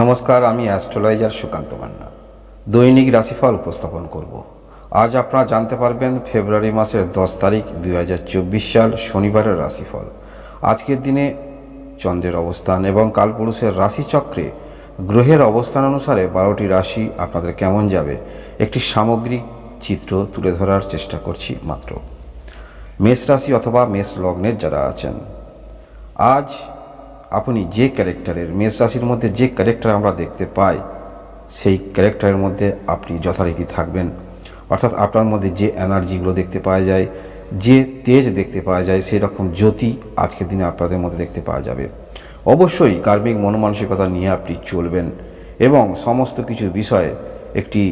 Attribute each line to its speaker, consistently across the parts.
Speaker 1: নমস্কার, আমি অ্যাস্ট্রোলজার সুকান্ত মান্না। দৈনিক রাশিফল উপস্থাপন করব। আজ আপনারা জানতে পারবেন ফেব্রুয়ারি মাসের দশ তারিখ দু হাজার চব্বিশ সাল, শনিবারের রাশিফল। আজকের দিনে চন্দ্রের অবস্থান এবং কালপুরুষের রাশিচক্রে গ্রহের অবস্থান অনুসারে বারোটি রাশি আপনাদের কেমন যাবে, একটি সামগ্রিক চিত্র তুলে ধরার চেষ্টা করছি মাত্র। মেষ রাশি অথবা মেষ লগ্নের যারা আছেন, আজ আপনি যে ক্যারেক্টারের মেষ রাশির মধ্যে যে ক্যারেক্টার আমরা দেখতে পাই, সেই ক্যারেক্টারের মধ্যে আপনি যথারীতি থাকবেন। অর্থাৎ আপনার মধ্যে যে এনার্জিগুলো দেখতে পাওয়া যায়, যে তেজ দেখতে পাওয়া যায়, সেই রকম জ্যোতি আজকের দিনে আপনাদের মধ্যে দেখতে পাওয়া যাবে। অবশ্যই কার্মিক মনমানসিকতা নিয়ে আপনি চলবেন এবং সমস্ত কিছু বিষয়ে একটি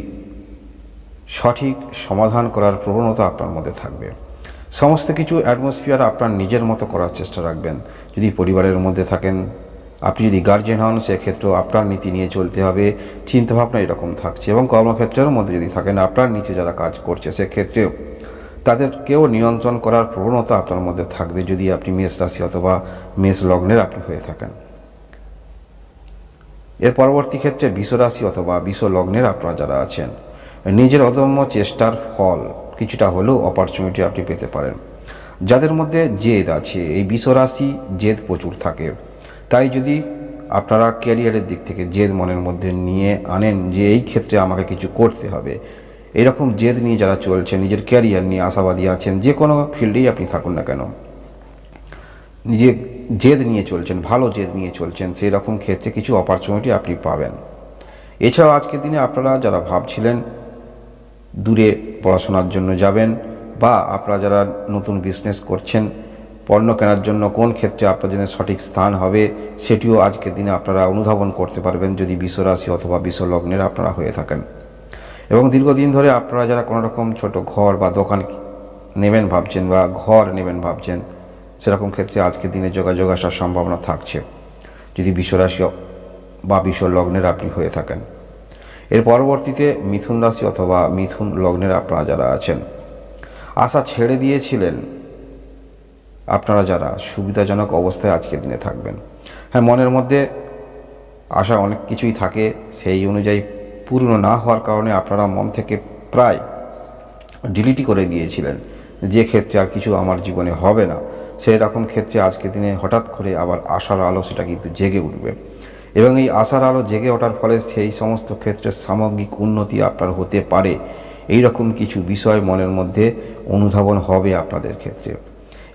Speaker 1: সঠিক সমাধান করার প্রবণতা আপনার মধ্যে থাকবে। সমস্ত কিছু অ্যাটমসফিয়ার আপনার নিজের মতো করার চেষ্টা রাখবেন। যদি পরিবারের মধ্যে থাকেন, আপনি যদি গার্জেন হন, সেক্ষেত্রেও আপনার নীতি নিয়ে চলতে হবে। চিন্তাভাবনা এরকম থাকছে এবং কর্মক্ষেত্রের মধ্যে যদি থাকেন, আপনার নিচে যারা কাজ করছে, সেক্ষেত্রেও তাদেরকেও নিয়ন্ত্রণ করার প্রবণতা আপনার মধ্যে থাকবে যদি আপনি মেষ রাশি অথবা মেষ লগ্নের আপনি হয়ে থাকেন। এর পরবর্তী ক্ষেত্রে বিশ্বরাশি অথবা বিশ্ব লগ্নের আপনারা যারা আছেন, নিজের অদম্য চেষ্টার ফল কিছুটা হলেও অপরচুনিটি আপনি পেতে পারেন। যাদের মধ্যে জেদ আছে, এই বিশ্বরাশি জেদ প্রচুর থাকে। তাই যদি আপনারা ক্যারিয়ারের দিক থেকে জেদ মনের মধ্যে নিয়ে আনেন যে এই ক্ষেত্রে আমাকে কিছু করতে হবে, এরকম জেদ নিয়ে যারা চলছেন নিজের ক্যারিয়ার নিয়ে আশাবাদী আছেন, যে কোনো ফিল্ডেই আপনি থাকুন না কেন। নিজে জেদ নিয়ে চলছেন, ভালো জেদ নিয়ে চলছেন সেই রকম ক্ষেত্রে কিছু অপরচুনিটি আপনি পাবেন। এছাড়াও আজকের দিনে আপনারা যারা ভাবছিলেন দূরে পড়াশোনার জন্য যাবেন বা আপনারা যারা নতুন বিজনেস করছেন, পণ্য কেনার জন্য কোন ক্ষেত্রে আপনার জন্য সঠিক স্থান হবে সেটিও আজকের দিনে আপনারা অনুধাবন করতে পারবেন যদি বিশ্বরাশি অথবা বিশ্বলগ্নের আপনারা হয়ে থাকেন। এবং দীর্ঘদিন ধরে আপনারা যারা কোনো রকম ছোট ঘর বা দোকান নেবেন ভাবছেন বা ঘর নেবেন ভাবছেন, সেরকম ক্ষেত্রে আজকের দিনে যোগাযোগ আসার সম্ভাবনা থাকছে। যদি বিশ্বরাশি বা বিশ্ব লগ্নের আপনি হয়ে থাকেন। এর পরবর্তীতে মিথুন রাশি অথবা মিথুন লগ্নের আপনারা যারা আছেন, আশা ছেড়ে দিয়েছিলেন। আপনারা যারা সুবিধাজনক অবস্থায় আজকের দিনে থাকবেন। হ্যাঁ মনের মধ্যে আশা অনেক কিছুই থাকে, সেই অনুযায়ী পূর্ণ না হওয়ার কারণে আপনারা মন থেকে প্রায় ডিলিটই করে দিয়েছিলেন যে ক্ষেত্রে আর কিছু আমার জীবনে হবে না। সেই রকম ক্ষেত্রে আজকের দিনে হঠাৎ করে আবার আশার আলো সেটা কিন্তু জেগে উঠবে। এবং এই আশার আলো জেগে ওঠার ফলে সেই সমস্ত ক্ষেত্রে সামগ্রিক উন্নতি আপনার হতে পারে। এই রকম কিছু বিষয় মনের মধ্যে অনুধাবন হবে আপনাদের ক্ষেত্রে।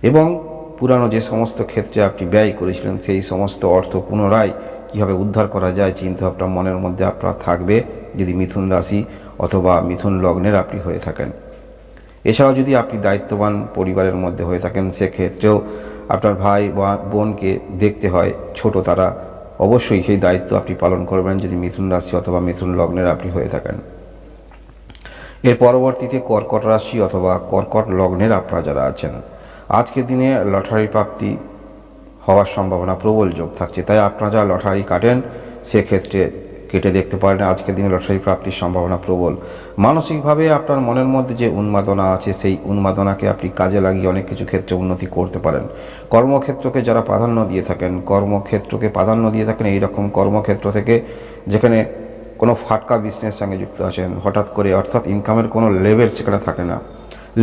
Speaker 1: এবং পুরানো যে সমস্ত ক্ষেত্রে আপনি ব্যয় করেছিলেন, সেই সমস্ত অর্থ পুনরায় কীভাবে উদ্ধার করা যায়, চিন্তাভাবনা মনের মধ্যে আপনার থাকবে যদি মিথুন রাশি অথবা মিথুন লগ্নের আপনি হয়ে থাকেন। এছাড়াও যদি আপনি দায়িত্ববান পরিবারের মধ্যে হয়ে থাকেন, সেক্ষেত্রেও আপনার ভাই বা বোনকে দেখতে হয়, ছোট তারা অবশ্যই সেই দায়িত্ব আপনি পালন করবেন যদি মিথুন রাশি অথবা মিথুন লগ্নের আপনি হয়ে থাকেন। এর পরবর্তীতে কর্কট রাশি অথবা কর্কট লগ্নের আপনারা যারা আছেন, আজকের দিনে লটারি প্রাপ্তি হওয়ার সম্ভাবনা প্রবল যোগ থাকছে, তাই আপনারা যা লটারি কাটেন, সেক্ষেত্রে কেটে দেখতে পারেন। আজকের দিনে লটারি প্রাপ্তির সম্ভাবনা প্রবল। মানসিকভাবে আপনার মনের মধ্যে যে উন্মাদনা আছে, সেই উন্মাদনাকে আপনি কাজে লাগিয়ে অনেক কিছু ক্ষেত্রে উন্নতি করতে পারেন। কর্মক্ষেত্রকে যারা প্রাধান্য দিয়ে থাকেন, কর্মক্ষেত্রকে প্রাধান্য দিয়ে থাকেন, এইরকম কর্মক্ষেত্র থেকে যেখানে কোনো ফাটকা বিজনেস সঙ্গে যুক্ত আছেন, হঠাৎ করে অর্থাৎ ইনকামের কোনো লেভেল সেখানে থাকে না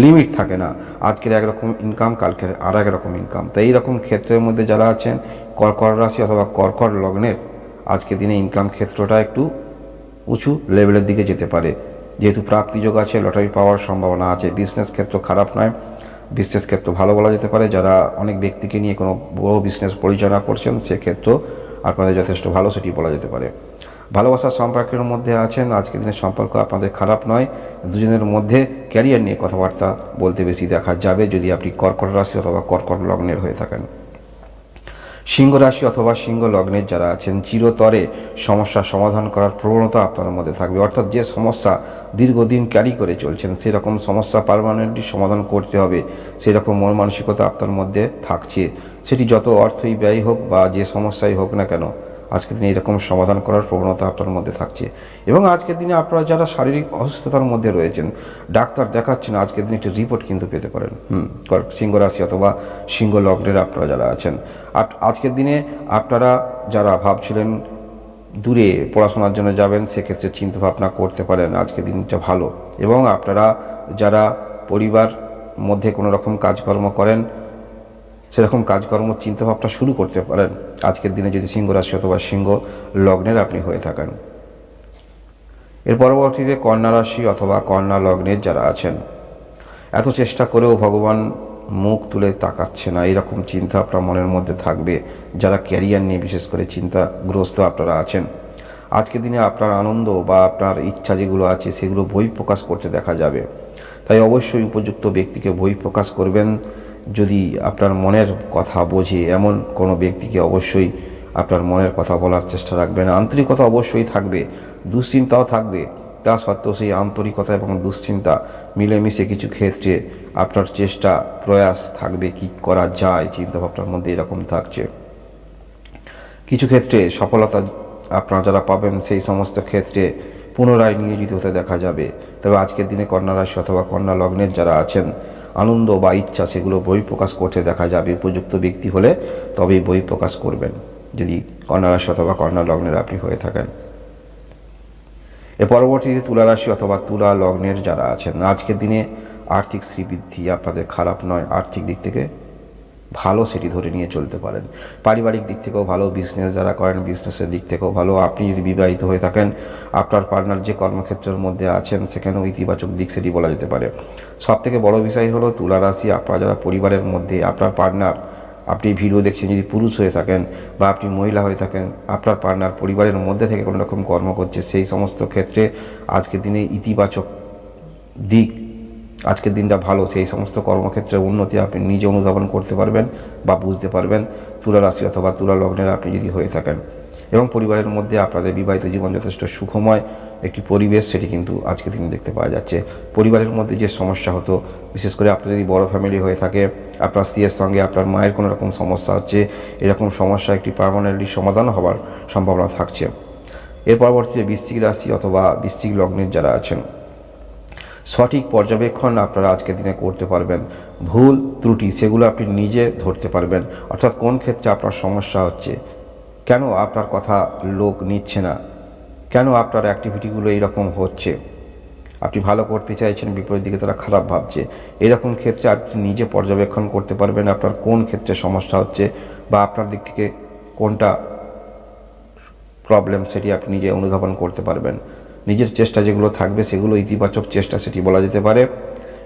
Speaker 1: লিমিট থাকে না। আজকের একরকম ইনকাম কালকের আর এক রকম ইনকাম তো এইরকম ক্ষেত্রের মধ্যে যারা আছেন, কর্কট রাশি অথবা কর্কট লগ্নের আজকের দিনে ইনকাম ক্ষেত্রটা একটু উঁচু লেভেলের দিকে যেতে পারে। যেহেতু প্রাপ্তিযোগ আছে লটারি পাওয়ার সম্ভাবনা আছে। বিজনেস ক্ষেত্র খারাপ নয়। বিজনেস ক্ষেত্র ভালো বলা যেতে পারে। যারা অনেক ব্যক্তিকে নিয়ে কোনো বড় বিজনেস পরিচালনা করছেন সেক্ষেত্রেও আপনাদের যথেষ্ট ভালো সেটি বলা যেতে পারে। ভালোবাসার সম্পর্কের মধ্যে আছেন। আজকের দিনের সম্পর্ক আপনাদের খারাপ নয়। দুজনের মধ্যে ক্যারিয়ার নিয়ে কথাবার্তা বলতে বেশি দেখা যাবে যদি আপনি কর্কট রাশি অথবা কর্কট লগ্নের হয়ে থাকেন। সিংহ রাশি অথবা সিংহ লগ্নের যারা আছেন, চিরতরে সমস্যা সমাধান করার প্রবণতা আপনার মধ্যে থাকবে। অর্থাৎ যে সমস্যা দীর্ঘদিন ক্যারি করে চলছেন, সেরকম সমস্যা পারমানেন্টলি সমাধান করতে হবে, সেরকম মন মানসিকতা আপনার মধ্যে থাকছে। সেটি যত অর্থই ব্যয় হোক বা যে সমস্যাই হোক না কেন আজকের দিনে এরকম সমাধান করার প্রবণতা আপনার মধ্যে থাকছে। এবং আজকের দিনে আপনারা যারা শারীরিক অসুস্থতার মধ্যে রয়েছেন, ডাক্তার দেখাচ্ছেন, আজকের দিনে একটি রিপোর্ট কিন্তু পেতে পারেন। সিংহ রাশি অথবা সিংহ লগ্নের আপনারা যারা আছেন। আজকের দিনে আপনারা যারা ভাবছিলেন দূরে পড়াশোনার জন্য যাবেন, সেক্ষেত্রে চিন্তা ভাবনা করতে পারেন আজকে দিনটা ভালো। এবং আপনারা যারা পরিবার মধ্যে কোনো রকম কাজকর্ম করেন সেরকম কাজকর্ম, চিন্তাভাবনা শুরু করতে পারেন। আজকের দিনে যদি সিংহ রাশি অথবা সিংহ লগ্নের আপনি হয়ে থাকেন। এর পরবর্তীতে কন্যা রাশি অথবা কন্যা লগ্নের যারা আছেন, এত চেষ্টা করেও ভগবান মুখ তুলে তাকাচ্ছে না। এরকম চিন্তা আপনার মনের মধ্যে থাকবে। যারা ক্যারিয়ার নিয়ে বিশেষ করে চিন্তাগ্রস্ত আপনারা আছেন, আজকের দিনে আপনার আনন্দ বা আপনার ইচ্ছা যেগুলো আছে সেগুলো বই প্রকাশ করতে দেখা যাবে। তাই অবশ্যই উপযুক্ত ব্যক্তিকে বই প্রকাশ করবেন। যদি আপনার মনের কথা বোঝে এমন কোনো ব্যক্তিকে অবশ্যই আপনার মনের কথা বলার চেষ্টা রাখবেন আন্তরিকতা অবশ্যই থাকবে, দুশ্চিন্তাও থাকবে। তা সত্ত্বেও সেই আন্তরিকতা এবং দুশ্চিন্তা মিলেমিশে কিছু ক্ষেত্রে আপনার চেষ্টা, প্রয়াস থাকবে কি করা যায়, চিন্তাভাবনার মধ্যে এরকম থাকছে। কিছু ক্ষেত্রে সফলতা আপনারা যারা পাবেন সেই সমস্ত ক্ষেত্রে পুনরায় নিয়োজিত হতে দেখা যাবে। তবে আজকের দিনে কন্যা রাশি অথবা কন্যা লগ্নের যারা আছেন আনন্দ বা ইচ্ছা, সেগুলো বই প্রকাশ করতে দেখা যাবে। উপযুক্ত ব্যক্তি হলে তবেই বই প্রকাশ করবেন, যদি কন্যা রাশি অথবা কন্যা লগ্নের আপনি হয়ে থাকেন। এ পরবর্তীতে তুলা রাশি অথবা তুলা লগ্নের যারা আছেন, আজকের দিনে আর্থিক শ্রীবৃদ্ধি আপনাদের খারাপ নয়। আর্থিক দিক থেকে ভালো সেটি ধরে নিয়ে চলতে পারেন। পারিবারিক দিক থেকেও ভালো বিজনেস যারা করেন বিজনেসের দিক থেকেও ভালো। আপনি যদি বিবাহিত হয়ে থাকেন, আপনার পার্টনার যে কর্মক্ষেত্রের মধ্যে আছেন, সেখানেও ইতিবাচক দিক সেটি বলা যেতে পারে। সব থেকে বড় বিষয় হলো তুলা রাশি। আপনারা যারা পরিবারের মধ্যে, আপনার পার্টনার আপনি ভিডিও দেখছেন, যদি পুরুষ হয়ে থাকেন বা আপনি মহিলা হয়ে থাকেন, আপনার পার্টনার পরিবারের মধ্যে থেকে কোনো রকম কর্ম করছে, সেই সমস্ত ক্ষেত্রে আজকের দিনে ইতিবাচক দিক আজকের দিনটা ভালো, সেই সমস্ত কর্মক্ষেত্রে উন্নতি আপনি নিজে অনুধাবন করতে পারবেন বা বুঝতে পারবেন। তুলা রাশি অথবা তুলা লগ্নের আপনি যদি হয়ে থাকেন। এবং পরিবারের মধ্যে আপনাদের বিবাহিত জীবন যথেষ্ট সুখময় একটি পরিবেশ, সেটি কিন্তু আজকের দিনে দেখতে পাওয়া যাচ্ছে। পরিবারের মধ্যে যে সমস্যা হতো, বিশেষ করে আপনার যদি বড় ফ্যামিলি হয়ে থাকে, আপনার স্ত্রীর সঙ্গে আপনার মায়ের কোনো রকম সমস্যা হচ্ছে, এরকম সমস্যা একটি পারমানেন্টলি সমাধান হওয়ার সম্ভাবনা থাকছে। এর পরবর্তীতে বৃশ্চিক রাশি অথবা বৃশ্চিক লগ্নের যারা আছেন সঠিক পর্যবেক্ষণ আপনারা আজকের দিনে করতে পারবেন। ভুল, ত্রুটি, সেগুলো আপনি নিজে ধরতে পারবেন। অর্থাৎ কোন ক্ষেত্রে আপনার সমস্যা হচ্ছে? কেন আপনার কথা লোক নিচ্ছে না? কেন আপনার অ্যাক্টিভিটিগুলো এইরকম হচ্ছে? আপনি ভালো করতে চাইছেন, বিপরীত দিকে তারা খারাপ ভাবছে। এরকম ক্ষেত্রে আপনি নিজে পর্যবেক্ষণ করতে পারবেন আপনার কোন ক্ষেত্রে সমস্যা হচ্ছে বা আপনার দিক থেকে কোনটা প্রবলেম সেটি আপনি নিজে অনুধাবন করতে পারবেন। নিজের চেষ্টা যেগুলো থাকবে সেগুলো ইতিবাচক চেষ্টা সেটি বলা যেতে পারে।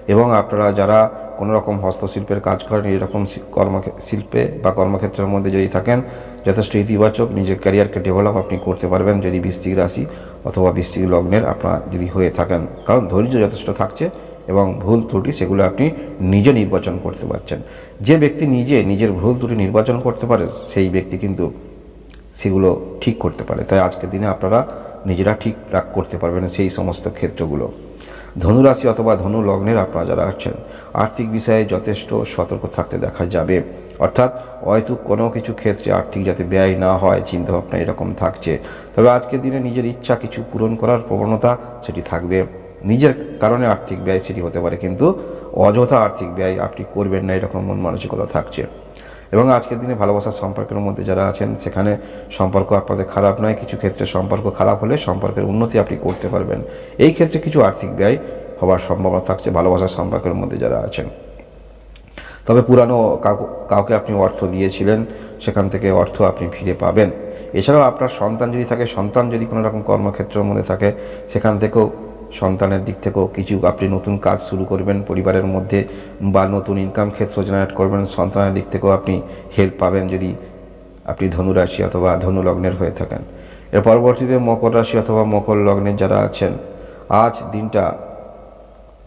Speaker 1: এবং আপনারা যারা কোনো রকম হস্তশিল্পের কাজ করেন এরকম কর্ম শিল্পে বা কর্মক্ষেত্রের মধ্যে যদি থাকেন, যথেষ্ট ইতিবাচক নিজের ক্যারিয়ারকে ডেভেলপ আপনি করতে পারবেন যদি বৃশ্চিক রাশি অথবা বৃশ্চিক লগ্নের আপনার যদি হয়ে থাকেন। কারণ ধৈর্য যথেষ্ট থাকছে এবং ভুল ত্রুটি সেগুলো আপনি নিজে নির্বাচন করতে পারছেন। যে ব্যক্তি নিজে নিজের ভুল ত্রুটি নির্বাচন করতে পারে, সেই ব্যক্তি কিন্তু সেগুলো ঠিক করতে পারে। তাই আজকের দিনে আপনারা নিজেরা ঠিক রাখ করতে পারবেন সেই সমস্ত ক্ষেত্রগুলো। ধনুরাশি অথবা ধনু লগ্নের আপনারা যারা আছেন, আর্থিক বিষয়ে যথেষ্ট সতর্ক থাকতে দেখা যাবে। অর্থাৎ হয়তো কোনো কিছু ক্ষেত্রে আর্থিক যাতে ব্যয় না হয়, চিন্তাভাবনা এরকম থাকছে। তবে আজকের দিনে নিজের ইচ্ছা কিছু পূরণ করার প্রবণতা সেটি থাকবে। নিজের কারণে আর্থিক ব্যয় সেটি হতে পারে, কিন্তু অযথা আর্থিক ব্যয় আপনি করবেন না, এরকম মন মানসিকতা থাকছে। এবং আজকের দিনে ভালোবাসার সম্পর্কের মধ্যে যারা আছেন, সেখানে সম্পর্ক আপনাদের খারাপ নয়, কিছু ক্ষেত্রে সম্পর্ক খারাপ হলে সম্পর্কের উন্নতি আপনি করতে পারবেন। এই ক্ষেত্রে কিছু আর্থিক ব্যয় হওয়ার সম্ভাবনা থাকছে ভালোবাসার সম্পর্কের মধ্যে যারা আছেন। তবে পুরানো কাউ- কাউকে আপনি অর্থ দিয়েছিলেন, সেখান থেকে অর্থ আপনি ফিরে পাবেন। এছাড়াও আপনার সন্তান যদি থাকে, সন্তান যদি কোনো রকম কর্মক্ষেত্রের মধ্যে থাকে, সেখান থেকেও সন্তানের দিক থেকেও কিছু আপনি নতুন কাজ শুরু করবেন, পরিবারের মধ্যে বা নতুন ইনকাম ক্ষেত্র জেনারেট করবেন, সন্তানের দিক থেকেও আপনি হেল্প পাবেন যদি আপনি ধনুরাশি অথবা ধনু লগ্নের হয়ে থাকেন। এর পরবর্তীতে মকর রাশি অথবা মকর লগ্নের যারা আছেন, আজ দিনটা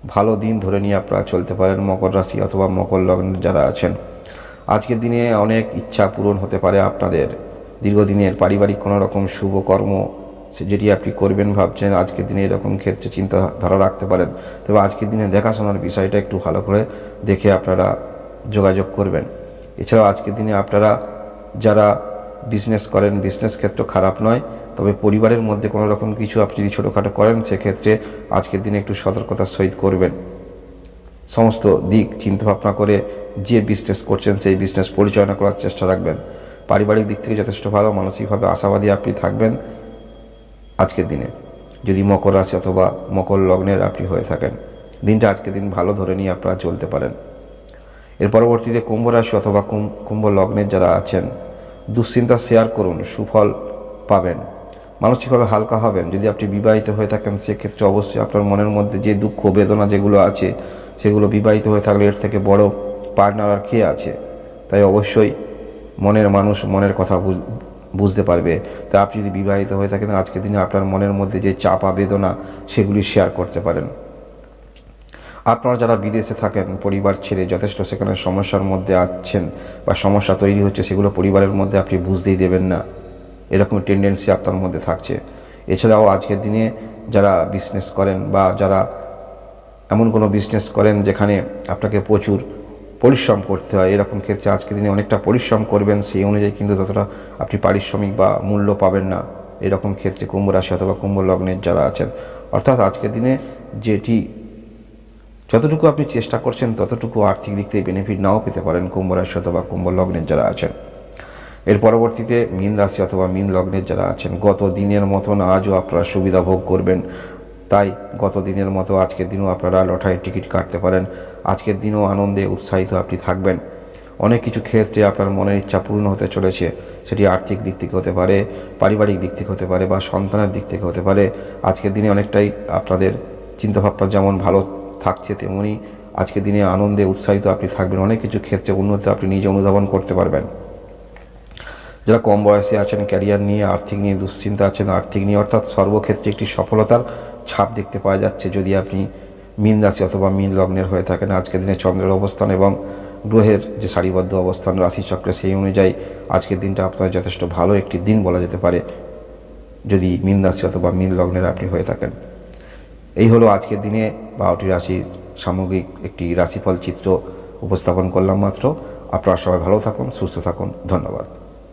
Speaker 1: ভালো দিন ধরে নিয়ে আপনারা চলতে পারেন, মকর রাশি অথবা মকর লগ্নের যারা আছেন। আজকের দিনে অনেক ইচ্ছা পূরণ হতে পারে আপনাদের। দীর্ঘদিনের পারিবারিক কোনো রকম শুভ কর্ম যেটি আপনি করবেন ভাবছেন, আজকের দিনে এরকম ক্ষেত্রে চিন্তাধারা রাখতে পারেন, তবে আজকের দিনে দেখাশোনার বিষয়টা একটু ভালো করে দেখে আপনারা যোগাযোগ করবেন। এছাড়াও আজকের দিনে আপনারা যারা বিজনেস করেন বিজনেস ক্ষেত্র খারাপ নয়, তবে পরিবারের মধ্যে কোনো রকম কিছু আপনি যদি ছোটোখাটো করেন, সেক্ষেত্রে আজকের দিনে একটু সতর্কতার সহিত করবেন। সমস্ত দিক চিন্তাভাবনা করে যে বিজনেস করছেন, সেই বিজনেস পরিচালনা করার চেষ্টা রাখবেন। পারিবারিক দিক থেকে যথেষ্ট ভালো, মানসিকভাবে আশাবাদী আপনি থাকবেন। আজকের দিনে। যদি মকর রাশি অথবা মকর লগ্নের আপনি হয়ে থাকেন, দিনটা আজকের দিন ভালো ধরে নিয়ে আপনারা চলতে পারেন। এর পরবর্তীতে কুম্ভ রাশি অথবা কুম- কুম্ভ লগ্নের যারা আছেন, দুশ্চিন্তা শেয়ার করুন, সুফল পাবেন। মানসিকভাবে হালকা হবেন। যদি আপনি বিবাহিত হয়ে থাকেন, সেক্ষেত্রে অবশ্যই আপনার মনের মধ্যে যে দুঃখ, বেদনা যেগুলো আছে, সেগুলো বিবাহিত হয়ে থাকলে এর থেকে বড় পার্টনার আর কে আছে? তাই অবশ্যই মনের মানুষ মনের কথা বুঝতে পারবে। তা আপনি যদি বিবাহিত হয়ে থাকেন, আজকের দিনে আপনার মনের মধ্যে যে চাপা বেদনা, সেগুলি শেয়ার করতে পারেন। আপনারা যারা বিদেশে থাকেন, পরিবার ছেড়ে যথেষ্ট সেখানে সমস্যার মধ্যে আছেন বা সমস্যা তৈরি হচ্ছে, সেগুলো পরিবারের মধ্যে আপনি বুঝতেই দেবেন না। এরকম টেন্ডেন্সি আপনার মধ্যে থাকছে। এছাড়াও আজকের দিনে যারা বিজনেস করেন বা যারা এমন কোনো বিজনেস করেন যেখানে আপনাকে প্রচুর পরিশ্রম করতে হয়। এরকম ক্ষেত্রে আজকের দিনে অনেকটা পরিশ্রম করবেন, সেই অনুযায়ী কিন্তু ততটা আপনি পারিশ্রমিক বা মূল্য পাবেন না, এরকম ক্ষেত্রে কুম্ভ রাশি অথবা কুম্ভ লগ্নের যারা আছেন, অর্থাৎ আজকের দিনে যেটি যতটুকু আপনি চেষ্টা করছেন, ততটুকু আর্থিক দিক থেকে বেনিফিট নাও পেতে পারেন কুম্ভ রাশি অথবা কুম্ভ লগ্নের যারা আছেন। এর পরবর্তীতে মীন রাশি অথবা মীন লগ্নের যারা আছেন, গত দিনের মতন আজও আপনারা সুবিধা ভোগ করবেন। তাই গত দিনের মতো আজকের দিনও আপনারা লটারির টিকিট কাটতে পারেন। আজকের দিনও আনন্দে উৎসাহিত আপনি থাকবেন। অনেক কিছু ক্ষেত্রে আপনার মনের ইচ্ছা পূর্ণ হতে চলেছে। সেটি আর্থিক দিক থেকে হতে পারে, পারিবারিক দিক থেকে হতে পারে বা সন্তানের দিক থেকে হতে পারে। আজকের দিনে অনেকটাই আপনাদের চিন্তাভাবনা যেমন ভালো থাকছে, তেমনি আজকের দিনে আনন্দে উৎসাহিত আপনি থাকবেন। অনেক কিছু ক্ষেত্রে উন্নতি আপনি নিজে অনুধাবন করতে পারবেন। যারা কম বয়সে আছেন, ক্যারিয়ার নিয়ে, আর্থিক নিয়ে দুশ্চিন্তা আছেন, আর্থিক নিয়ে অর্থাৎ সর্বক্ষেত্রে একটি সফলতার ছাপ দেখতে পাওয়া যাচ্ছে যদি আপনি মীন রাশি অথবা মিন লগ্নের হয়ে থাকেন। আজকের দিনে চন্দ্রের অবস্থান এবং গ্রহের যে সারিবদ্ধ অবস্থান, রাশিচক্রে সেই অনুযায়ী আজকের দিনটা আপনার যথেষ্ট ভালো একটি দিন বলা যেতে পারে যদি মীন রাশি অথবা মিন লগ্নের আপনি হয়ে থাকেন। এই হলো আজকের দিনে বারোটি রাশির সামগ্রিক একটি রাশিফল চিত্র উপস্থাপন করলাম মাত্র। আপনারা সবাই ভালো থাকুন, সুস্থ থাকুন। ধন্যবাদ।